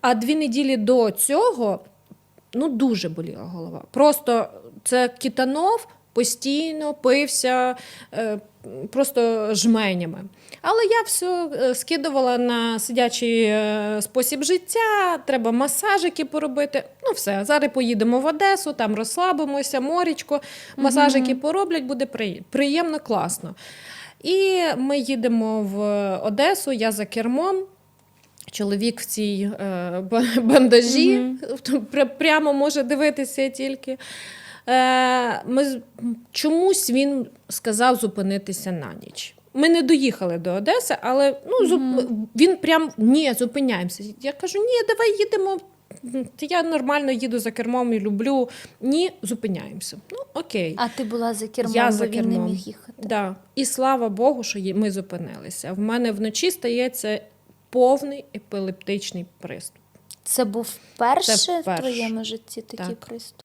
А дві неділі до цього ну дуже боліла голова. Просто це кітанов постійно пився е, просто жменями. Але я все е, скидувала на сидячий е, спосіб життя, треба масажики поробити. Ну, все, зараз поїдемо в Одесу, там розслабимося, морічко, масажики пороблять, буде приємно, класно. І ми їдемо в Одесу, я за кермом. Чоловік в цій е, ба- бандажі пр- прямо може дивитися тільки. Е, ми, чомусь він сказав зупинитися на ніч. Ми не доїхали до Одеси, але ну, зуп... він прям ні, зупиняємося. Я кажу, ні, давай їдемо. Я нормально їду за кермом і люблю. Ні, зупиняємося. Ну, окей. А ти була за кермом, Я бо за він не міг їхати. Да. І слава Богу, що ми зупинилися. В мене вночі стається повний епілептичний приступ. Це був вперше в твоєму житті такий Так. приступ?